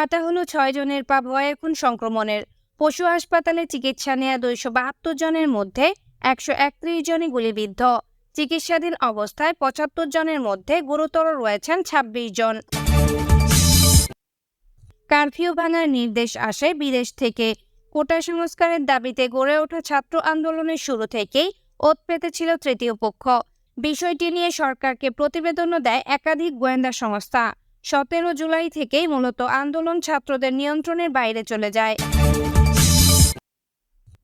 কাটা হলো ছয় জনের পা ভয় এখন সংক্রমণের। পশু হাসপাতালে চিকিৎসা নেয়া দুইশো বাহাত্তর জনের মধ্যে একশো একত্রিশ জনই গুলিবিদ্ধ। চিকিৎসাধীন অবস্থায় পঁচাত্তর জনের মধ্যে গুরুতর রয়েছেন ২৬ জন। কারফিউ ভাঙার নির্দেশ আসে বিদেশ থেকে। কোটা সংস্কারের দাবিতে গড়ে ওঠা ছাত্র আন্দোলনের শুরু থেকেই ওত পেতেছিল তৃতীয় পক্ষ। বিষয়টি নিয়ে সরকারকে প্রতিবেদনও দেয় একাধিক গোয়েন্দা সংস্থা। সতেরো জুলাই থেকেই মূলত আন্দোলন ছাত্রদের নিয়ন্ত্রণের বাইরে চলে যায়।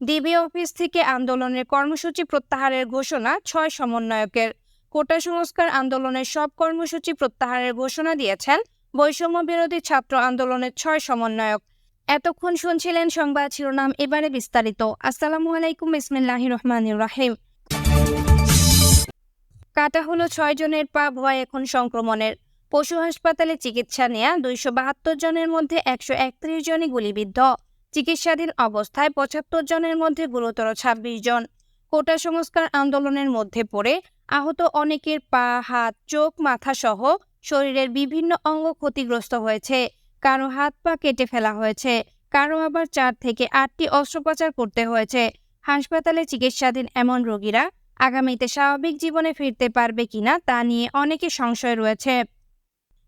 ডিবি অফিস থেকে আন্দোলনের কর্মসূচি প্রত্যাহারের ঘোষণা ছয় সমন্বয়কের। কোটা সংস্কার আন্দোলনের সব কর্মসূচি প্রত্যাহারের ঘোষণা দিয়েছেন বৈষম্য বিরোধী ছাত্র আন্দোলনের ছয় সমন্বয়ক। এতক্ষণ শুনছিলেন সংবাদ শিরোনাম, এবারে বিস্তারিত। আসসালামু আলাইকুম ইসমিল্লাহ রহমান রাহিম। কাটা হলো ছয় জনের পা ভয় এখন সংক্রমণের। পশু হাসপাতালে চিকিৎসা নেয়া দুইশো বাহাত্তর জনের মধ্যে একশো একত্রিশ জনই গুলিবিদ্ধ। চিকিৎসাধীন অবস্থায় পঁচাত্তর জনের মধ্যে গুরুতর ছাব্বিশ জন। কোটা সংস্কার আন্দোলনের মধ্যে পড়ে আহত অনেকের পা, হাত, চোখ, মাথা সহ শরীরের বিভিন্ন অঙ্গ ক্ষতিগ্রস্ত হয়েছে। কারও হাত পা কেটে ফেলা হয়েছে, কারও আবার চার থেকে আটটি অস্ত্রোপচার করতে হয়েছে। হাসপাতালে চিকিৎসাধীন এমন রোগীরা আগামীতে স্বাভাবিক জীবনে ফিরতে পারবে কিনা তা নিয়ে অনেকে সংশয় রয়েছে।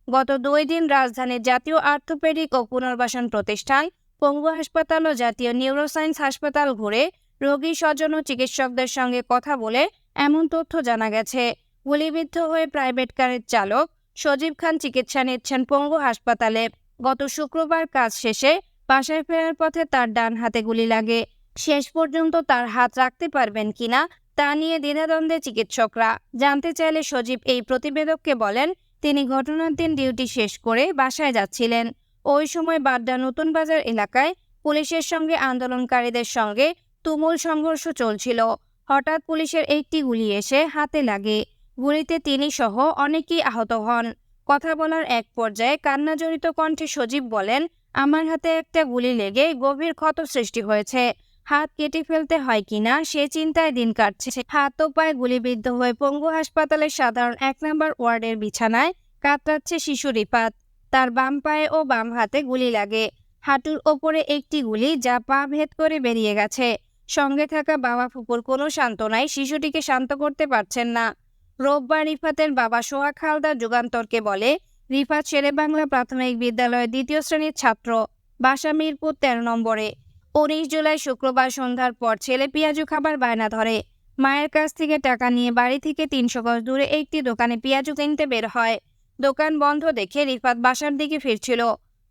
গত দুই দিন রাজধানীর জাতীয় আর্থোপেডিক ও পুনর্বাসন প্রতিষ্ঠান, পঙ্গু হাসপাতাল ও জাতীয় নিউরোসায়েন্স হাসপাতাল ঘুরে রোগী, স্বজন ও চিকিৎসকদের সঙ্গে কথা বলে এমন তথ্য জানা গেছে। গুলিবিদ্ধ হয়ে প্রাইভেট কারের চালক সজীব খান চিকিৎসা নিচ্ছেন পঙ্গু হাসপাতালে। গত শুক্রবার কাজ শেষে বাসায় ফেরার পথে তার ডান হাতে গুলি লাগে। শেষ পর্যন্ত তার হাত রাখতে পারবেন কিনা তা নিয়ে দ্বিধাদ্বন্দ্বে চিকিৎসকরা। জানতে চাইলে সজীব এই প্রতিবেদককে বলেন তিনি ঘটনার দিন ডিউটি শেষ করে বাসায় যাচ্ছিলেন। ওই সময় বাড্ডা নতুন বাজার এলাকায় পুলিশের সঙ্গে আন্দোলনকারীদের সঙ্গে তুমুল সংঘর্ষ চলছিল। হঠাৎ পুলিশের একটি গুলি এসে হাতে লাগে। গুলিতে তিনি সহ অনেকেই আহত হন। কথা বলার এক পর্যায়ে কান্নাজড়িত কণ্ঠে সজীব বলেন, আমার হাতে একটা গুলি লেগে গভীর ক্ষত সৃষ্টি হয়েছে। হাত কেটে ফেলতে হয় কিনা সে চিন্তায় দিন কাটছে। হাত ও পায়ে গুলিবিদ্ধ হয়ে পঙ্গু হাসপাতালের সাধারণ এক নম্বর ওয়ার্ডের বিছানায় কাতরাচ্ছে শিশু রিপাত তার বাম পায়ে ও বাম হাতে গুলি লাগে। হাঁটুর ওপরে একটি গুলি যা পা ভেদ করে বেরিয়ে গেছে। সঙ্গে থাকা বাবা ফুপুর কোনো সান্ত্বনায় শিশুটিকে শান্ত করতে পারছেন না। রোববার রিফাতের বাবা সোহাগ হালদার যুগান্তরকে বলে, রিফাত শেরেবাংলা প্রাথমিক বিদ্যালয়ের দ্বিতীয় শ্রেণির ছাত্র, বাসা মিরপুর তেরো নম্বরে। উনিশ জুলাই শুক্রবার সন্ধ্যার পর ছেলে পেঁয়াজু খাবার বায়না ধরে। মায়ের কাছ থেকে টাকা নিয়ে বাড়ি থেকে তিনশো গজ দূরে একটি দোকানে পেঁয়াজু কিনতে বের হয়। দোকান বন্ধ দেখে রিফাত বাসার দিকে ফিরছিল।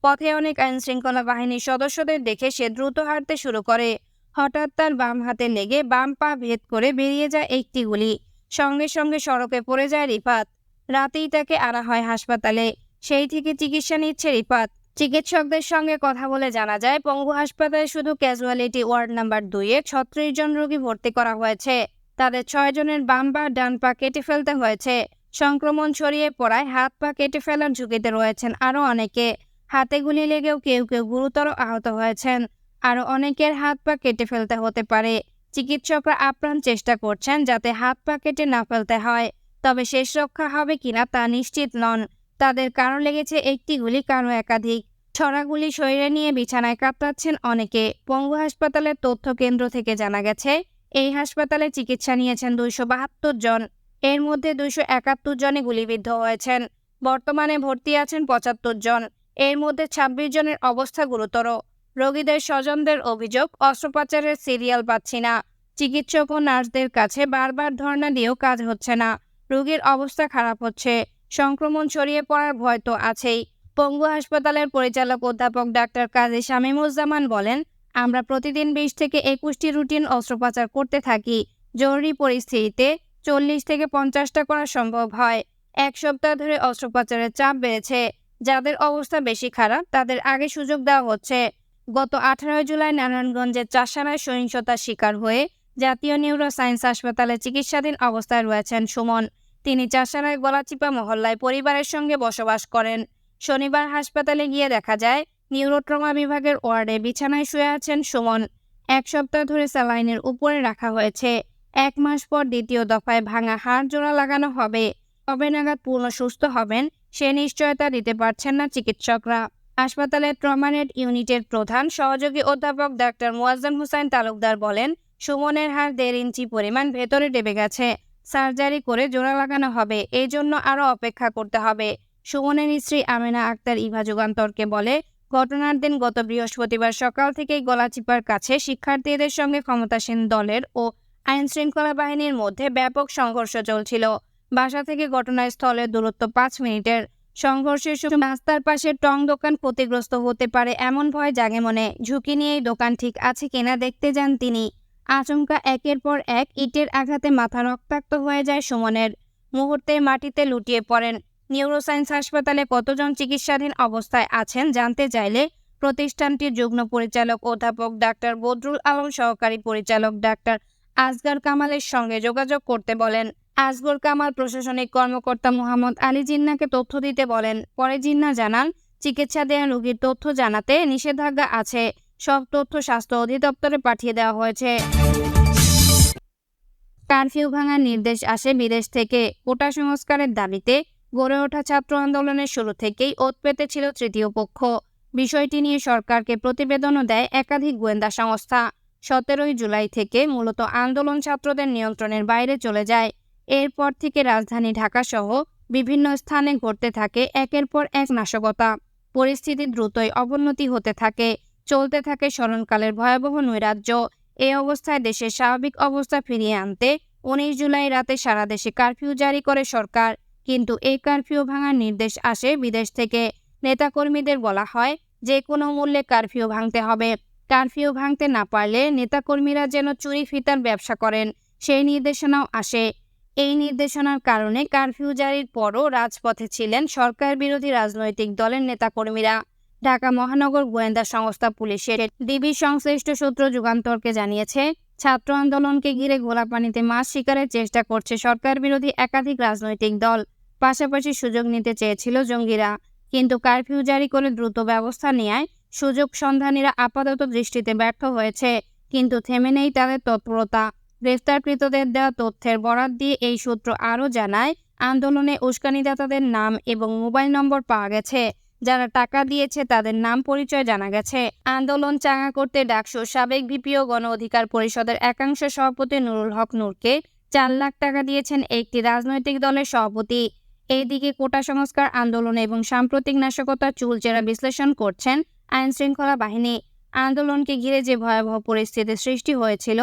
পথে অনেক আইনশৃঙ্খলা বাহিনীর সদস্যদের দেখে সে দ্রুত হাঁটতে শুরু করে। হঠাৎ তার বাম হাতে লেগে বাম পা ভেদ করে বেরিয়ে যায় একটি গুলি। সঙ্গে সঙ্গে সড়কে পড়ে যায় রিফাত। রাতেই তাকে আনা হয় হাসপাতালে। সেই থেকে চিকিৎসা নিচ্ছে রিফাত। চিকিৎসকদের সঙ্গে কথা বলে জানা যায়, পঙ্গু হাসপাতালে শুধু ক্যাজুয়ালিটি ওয়ার্ড নাম্বার দুইয়ে ছত্রিশ জন রোগী ভর্তি করা হয়েছে। তাদের ছয় জনের বাম বা ডান পা কেটে ফেলতে হয়েছে। সংক্রমণ ছড়িয়ে পড়ায় হাত পা কেটে ফেলার ঝুঁকিতে রয়েছেন আরও অনেকে। হাতে গুলি লেগেও কেউ কেউ গুরুতর আহত হয়েছেন। আরও অনেকের হাত পা কেটে ফেলতে হতে পারে। চিকিৎসকরা আপ্রাণ চেষ্টা করছেন যাতে হাত পা কেটে না ফেলতে হয়, তবে শেষ রক্ষা হবে কিনা তা নিশ্চিত নন। তাদের কারণ লেগেছে একটি গুলি কারও একাধিক ছড়াগুলি শরীরে নিয়ে বিছানায় কাতরাচ্ছেন অনেকে। পঙ্গু হাসপাতালের তথ্য কেন্দ্র থেকে জানা গেছে, এই হাসপাতালে চিকিৎসা নিয়েছেন দুইশো বাহাত্তর জন। এর মধ্যে দুইশো একাত্তর জনে গুলিবিদ্ধ হয়েছেন। বর্তমানে ভর্তি আছেন পঁচাত্তর জন। এর মধ্যে ছাব্বিশ জনের অবস্থা গুরুতর। রোগীদের স্বজনদের অভিযোগ, অস্ত্রোপচারের সিরিয়াল পাচ্ছি না। চিকিৎসক ও নার্সদের কাছে বারবার ধর্ণা দিয়েও কাজ হচ্ছে না। রোগীর অবস্থা খারাপ হচ্ছে। সংক্রমণ ছড়িয়ে পড়ার ভয় তো আছেই। পঙ্গু হাসপাতালের পরিচালক অধ্যাপক ডাক্তার কাজী শামীমুজ্জামান বলেন, আমরা প্রতিদিন বিশ থেকে একুশটি রুটিন অস্ত্রোপচার করতে থাকি। জরুরি পরিস্থিতিতে চল্লিশ থেকে পঞ্চাশটা করা সম্ভব হয়। এক সপ্তাহ ধরে অস্ত্রোপচারের চাপ বেড়েছে। যাদের অবস্থা বেশি খারাপ, তাদের আগে সুযোগ দেওয়া হচ্ছে। গত আঠারোই জুলাই নারায়ণগঞ্জের চাষানায় সহিংসতার শিকার হয়ে জাতীয় নিউরো সায়েন্স হাসপাতালে চিকিৎসাধীন অবস্থায় রয়েছেন সুমন। তিনি চাষানায় গলাচিপা মহল্লায় পরিবারের সঙ্গে বসবাস করেন। শনিবার হাসপাতালে গিয়ে দেখা যায়, নিউরোট্রমা বিভাগের ওয়ার্ডে বিছানায় শুয়ে আছেন সুমন। এক সপ্তাহ ধরে স্যালাইনের উপরে রাখা হয়েছে। এক মাস পর দ্বিতীয় দফায় ভাঙা হাড় জোড়া লাগানো হবে। কবে নাগাদ পূর্ণ সুস্থ হবেন, সে নিশ্চয়তা দিতে পারছেন না চিকিৎসকরা। হাসপাতালের ট্রমানেট ইউনিটের প্রধান সহযোগী অধ্যাপক ডাক্তার মোয়াজ্জম হুসাইন তালুকদার বলেন, সুমনের হার দেড় ইঞ্চি পরিমাণ ভেতরে ডেবে গেছে। সার্জারি করে জোড়া লাগানো হবে। এই জন্য আরও অপেক্ষা করতে হবে। সুমনের স্ত্রী আমেনা আক্তার ইভা যুগান্তরকে বলে, ঘটনার দিন গত বৃহস্পতিবার সকাল থেকেই গলাচিপার কাছে শিক্ষার্থীদের সঙ্গে ক্ষমতাসীন দলের ও আইন শৃঙ্খলা বাহিনীর মধ্যে ব্যাপক সংঘর্ষ চলছিল। বাসা থেকে ঘটনাস্থলের দূরত্ব পাঁচ মিনিটের। সংঘর্ষের সময় রাস্তার পাশে টং দোকান ক্ষতিগ্রস্ত হতে পারে এমন ভয় জাগে মনে। ঝুঁকি নিয়েই দোকান ঠিক আছে কিনা দেখতে যান তিনি। আচমকা একের পর এক ইটের আঘাতে মাথা রক্তাক্ত হয়ে যায় সুমনের। মুহূর্তে মাটিতে লুটিয়ে পড়েন। নিউরোসায়েন্স হাসপাতালে কতজন চিকিৎসাধীন অবস্থায় আছেন জানতে চাইলে প্রতিষ্ঠানটির যুগ্ম পরিচালক অধ্যাপক ডাক্তার বদরুল আলম, সহকারী পরিচালক ডাক্তার আসগার কামালের সঙ্গে যোগাযোগ করতে বলেন। আসগর কামাল প্রশাসনিক কর্মকর্তা মোহাম্মদ আলী জিন্নাকে তথ্য দিতে বলেন, পরে জিন্না জানান চিকিৎসা দেওয়া রোগীর তথ্য জানাতে নিষেধাজ্ঞা আছে। সব তথ্য স্বাস্থ্য অধিদপ্তরে পাঠিয়ে দেওয়া হয়েছে। কারফিউ ভাঙার নির্দেশ আসে বিদেশ থেকে। কোটা সংস্কারের দাবিতে গড়ে ওঠা ছাত্র আন্দোলনের শুরু থেকেই ওত পেতে ছিল তৃতীয় পক্ষ। বিষয়টি নিয়ে সরকারকে প্রতিবেদনও দেয় একাধিক গোয়েন্দা সংস্থা। সতেরোই জুলাই থেকে মূলত আন্দোলন ছাত্রদের নিয়ন্ত্রণের বাইরে চলে যায়। এরপর থেকে রাজধানী ঢাকাসহ বিভিন্ন স্থানে ঘটতে থাকে একের পর এক নাশকতা। পরিস্থিতি দ্রুতই অবনতি হতে থাকে। চলতে থাকে স্মরণকালের ভয়াবহ নৈরাজ্য। এই অবস্থায় দেশের স্বাভাবিক অবস্থা ফিরিয়ে আনতে উনিশ জুলাই রাতে সারা দেশে কারফিউ জারি করে সরকার। কিন্তু এই কারফিউ ভাঙার নির্দেশ আসে বিদেশ থেকে। নেতাকর্মীদের বলা হয়, যে কোনো মূল্যে কারফিউ ভাঙতে হবে। কারফিউ ভাঙতে না পারলে নেতাকর্মীরা যেন চুরি ফিতার ব্যবসা করেন, সেই নির্দেশনাও আসে। এই নির্দেশনার কারণে কারফিউ জারির পরও রাজপথে ছিলেন সরকার বিরোধী রাজনৈতিক দলের নেতাকর্মীরা। ঢাকা মহানগর গোয়েন্দা সংস্থা পুলিশের ডিবি সংশ্লিষ্ট সূত্র যুগান্তরকে জানিয়েছে, ছাত্র আন্দোলনকে ঘিরে গোলাপানিতে মাছ শিকারের চেষ্টা করছে সরকার বিরোধী একাধিক রাজনৈতিক দল। পাশাপাশি সুযোগ নিতে চেয়েছিল জঙ্গিরা, কিন্তু কারফিউ জারি করে দ্রুত ব্যবস্থা নেয় সুযোগ সন্ধানীরা আপাতত দৃষ্টিতে ব্যর্থ হয়েছে, কিন্তু থেমে নেই তাদের তৎপরতা। গ্রেফতারকৃতদের দেওয়া তথ্যের বরাত দিয়ে এই সূত্র আরও জানায়, আন্দোলনে উস্কানিদাতাদের নাম এবং মোবাইল নম্বর পাওয়া গেছে। যারা টাকা দিয়েছে তাদের নাম পরিচয় জানা গেছে। আন্দোলন চাঙা করতে ডাকসু সাবেক ভিপিও গণ অধিকার পরিষদের একাংশ সভাপতি নুরুল হক নূরকে চার লাখ টাকা দিয়েছেন একটি রাজনৈতিক দলের সভাপতি। এইদিকে কোটা সংস্কার আন্দোলন এবং সাম্প্রতিক নাশকতার চুলচেরা বিশ্লেষণ করছেন আইন শৃঙ্খলা বাহিনী। আন্দোলনকে ঘিরে যে ভয়াবহ পরিস্থিতির সৃষ্টি হয়েছিল,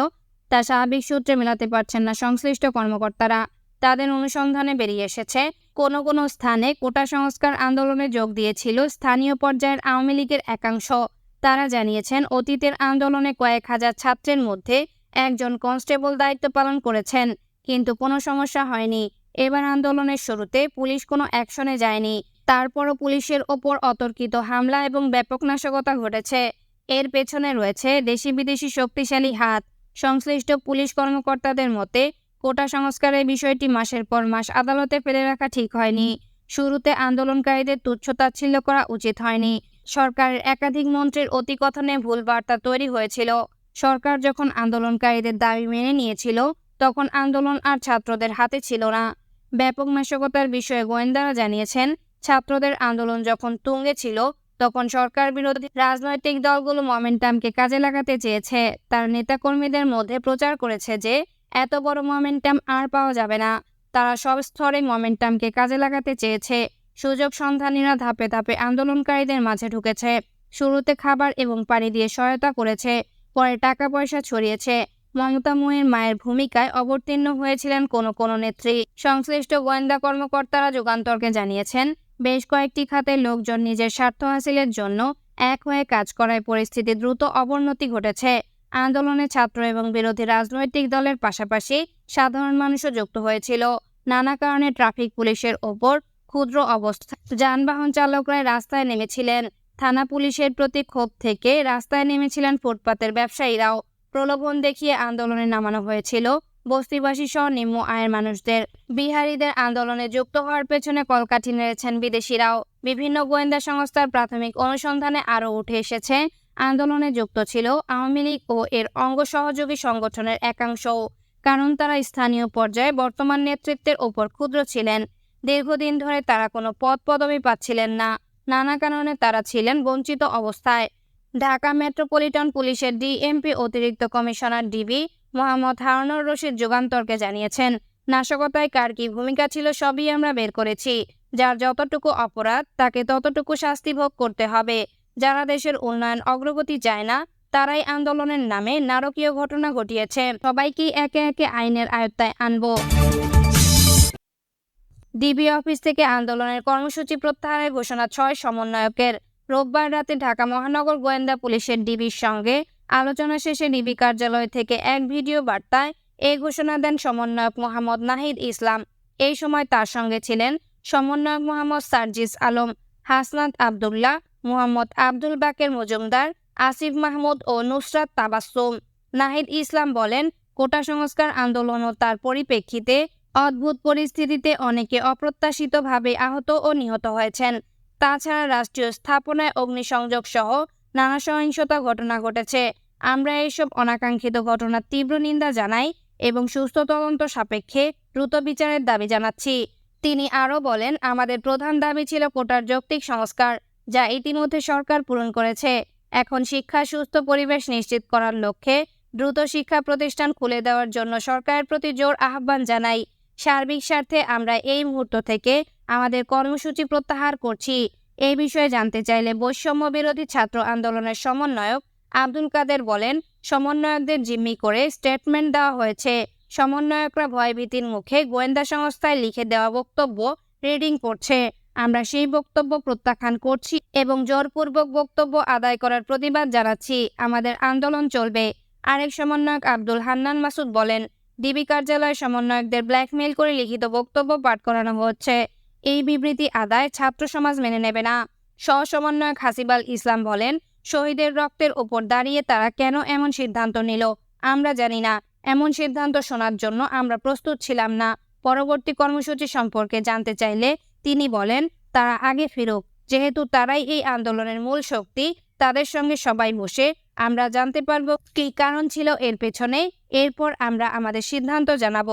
তা স্বাভাবিক সূত্রে মেলাতে পারছেন না সংশ্লিষ্ট কর্মকর্তারা। তাদের অনুসন্ধানে বেরিয়ে এসেছে কোনো কোনো স্থানে কোটা সংস্কার আন্দোলনে যোগ দিয়েছিল স্থানীয় পর্যায়ের আওয়ামী লীগের একাংশ। তারা জানিয়েছেন, অতীতের আন্দোলনে কয়েক হাজার ছাত্রের মধ্যে একজন কনস্টেবল দায়িত্ব পালন করেছেন, কিন্তু কোনো সমস্যা হয়নি। এবার আন্দোলনের শুরুতে পুলিশ কোনো অ্যাকশনে যায়নি। তারপরও পুলিশের ওপর অতর্কিত হামলা এবং ব্যাপক নাশকতা ঘটেছে। এর পেছনে রয়েছে দেশি বিদেশি শক্তিশালী হাত। সংশ্লিষ্ট পুলিশ কর্মকর্তাদের মতে কোটা সংস্কারের বিষয়টি মাসের পর মাস আদালতে ফেলে রাখা ঠিক হয়নি। শুরুতে আন্দোলনকারীদের তুচ্ছতাচ্ছিল্য করা উচিত হয়নি। সরকারের একাধিক মন্ত্রীর অতিকথনে ভুল বার্তা তৈরি হয়েছিল। সরকার যখন আন্দোলনকারীদের দাবি মেনে নিয়েছিল, তখন আন্দোলন আর ছাত্রদের হাতে ছিল না। ব্যাপক নাশকতার বিষয়ে গোয়েন্দারা জানিয়েছেন, ছাত্রদের আন্দোলন যখন তুঙ্গে ছিল, তখন সরকার বিরোধী রাজনৈতিক দলগুলো মোমেন্টামকে কাজে লাগাতে চেয়েছে। তার নেতাকর্মীদের মধ্যে প্রচার করেছে যে এত বড় মোমেন্টাম আর পাওয়া যাবে না। তারা সব স্তরে মোমেন্টামকে কাজে লাগাতে চেয়েছে। সুযোগ সন্ধানীরা ধাপে ধাপে আন্দোলনকারীদের মাঝে ঢুকেছে। শুরুতে খাবার এবং পানি দিয়ে সহায়তা করেছে, পরে টাকা পয়সা ছড়িয়েছে। মমতা মুয়ের মায়ের ভূমিকায় অবতীর্ণ হয়েছিলেন কোনো কোনো নেত্রী। সংশ্লিষ্ট গোয়েন্দা কর্মকর্তারা যুগান্তরকে জানিয়েছেন, বেশ কয়েকটি খাতে লোকজন নিজের স্বার্থ হাসিলের জন্য এক হয়ে কাজ করায় পরিস্থিতি দ্রুত অবনতি ঘটেছে। আন্দোলনে ছাত্র এবং বিরোধী রাজনৈতিক দলের পাশাপাশি সাধারণ মানুষও যুক্ত হয়েছিল। নানা কারণে ট্রাফিক পুলিশের ওপর ক্ষুদ্র অবস্থা। যানবাহন চালকরা রাস্তায় নেমেছিলেন। থানা পুলিশের প্রতি ক্ষোভ থেকে রাস্তায় নেমেছিলেন ফুটপাতের ব্যবসায়ীরাও। প্রলোভন দেখিয়ে আন্দোলনে নামানো হয়েছিল বস্তিবাসী সহ নিম্ন আয়ের মানুষদের। বিহারীদের আন্দোলনে যুক্ত হওয়ার পেছনে কলকাঠি নেড়েছেন বিদেশিরাও। বিভিন্ন গোয়েন্দা সংস্থার প্রাথমিক অনুসন্ধানে আরও উঠে এসেছে আন্দোলনে যুক্ত ছিল আওয়ামী লীগ ও এর অঙ্গ সহযোগী সংগঠনের একাংশও, কারণ তারা স্থানীয় পর্যায়ে বর্তমান নেতৃত্বের ওপর ক্ষুদ্র ছিলেন। দীর্ঘদিন ধরে তারা কোনো পদ পদবি পাচ্ছিলেন না। নানা কারণে তারা ছিলেন বঞ্চিত অবস্থায়। ঢাকা মেট্রোপলিটন পুলিশের ডিএমপি অতিরিক্ত কমিশনার ডিবি মোহাম্মদ হারুনুর রশিদ যুগান্তরকে জানিয়েছেন, নাশকতায় কার কি ভূমিকা ছিল সবই আমরা বের করেছি। যার যতটুকু অপরাধ, তাকে ততটুকু শাস্তি ভোগ করতে হবে। যারা দেশের উন্নয়ন অগ্রগতি চায় না, তারাই আন্দোলনের নামে নারকীয় ঘটনা ঘটিয়েছে। সবাইকে একে একে আইনের আয়ত্তায় আনব। ডিবি অফিস থেকে আন্দোলনের কর্মসূচি প্রত্যাহারের ঘোষণা ছয় সমন্বয়কের। রোববার রাতে ঢাকা মহানগর গোয়েন্দা পুলিশের ডিবির সঙ্গে আলোচনা শেষে ডিবি কার্যালয় থেকে এক ভিডিও বার্তায় এই ঘোষণা দেন সমন্বয়ক মোহাম্মদ নাহিদ ইসলাম। এই সময় তার সঙ্গে ছিলেন সমন্বয়ক মোহাম্মদ সার্জিস আলম। হাসনাত আবদুল্লাহ, মোহাম্মদ আব্দুল বাকের মজুমদার, আসিফ মাহমুদ ও নুসরাত তাবাসসুম। নাহিদ ইসলাম বলেন, কোটা সংস্কার আন্দোলন ও তার পরিপ্রেক্ষিতে অদ্ভুত পরিস্থিতিতে অনেকে অপ্রত্যাশিতভাবে আহত ও নিহত হয়েছেন। তাছাড়া রাষ্ট্রীয় স্থাপনায় অগ্নিসংযোগ সহ নানা সহিংসতা ঘটনা ঘটেছে। আমরা এইসব অনাকাঙ্ক্ষিত ঘটনার তীব্র নিন্দা জানাই এবং সুস্থ তদন্ত সাপেক্ষে দ্রুত বিচারের দাবি জানাচ্ছি। তিনি আরও বলেন, আমাদের প্রধান দাবি ছিল কোটার যৌক্তিক সংস্কার, যা ইতিমধ্যে সরকার পূরণ করেছে। এখন শিক্ষা, সুস্থ পরিবেশ নিশ্চিত করার লক্ষ্যে দ্রুত শিক্ষা প্রতিষ্ঠান খুলে দেওয়ার জন্য সরকারের প্রতি জোর আহ্বান জানাই। সার্বিক স্বার্থে আমরা এই মুহূর্ত থেকে আমাদের কর্মসূচি প্রত্যাহার করছি। এই বিষয়ে জানতে চাইলে বৈষম্য বিরোধী ছাত্র আন্দোলনের সমন্বয়ক আব্দুল কাদের বলেন, সমন্বয়কদের জিম্মি করে স্টেটমেন্ট দেওয়া হয়েছে। সমন্বয়করা ভয়ভীতির মুখে গোয়েন্দা সংস্থায় লিখে দেওয়া বক্তব্য রিডিং করছে। আমরা সেই বক্তব্য প্রত্যাখ্যান করছি এবং জোরপূর্বক বক্তব্য আদায় করার প্রতিবাদ জানাচ্ছি। আমাদের আন্দোলন চলবে। আরেক সমন্বয়ক আব্দুল হান্নান মাসুদ বলেন, ডিবি কার্যালয় সমন্বয়কদের ব্ল্যাকমেইল করে লিখিত বক্তব্য পাঠ করানো হচ্ছে। এই বিবৃতি আদায় ছাত্র সমাজ মেনে নেবে না। সহ সমন্বয়ক হাসিবাল ইসলাম বলেন, শহীদের রক্তের ওপর দাঁড়িয়ে তারা কেন এমন সিদ্ধান্ত নিল, আমরা জানি না। এমন সিদ্ধান্ত শোনার জন্য আমরা প্রস্তুত ছিলাম না। পরবর্তী কর্মসূচি সম্পর্কে জানতে চাইলে তিনি বলেন, তারা আগে ফিরুক, যেহেতু তারাই এই আন্দোলনের মূল শক্তি, তাদের সঙ্গে সবাই বসে আমরা জানতে পারব কি কারণ ছিল এর পেছনে। এরপর আমরা আমাদের সিদ্ধান্ত জানাব।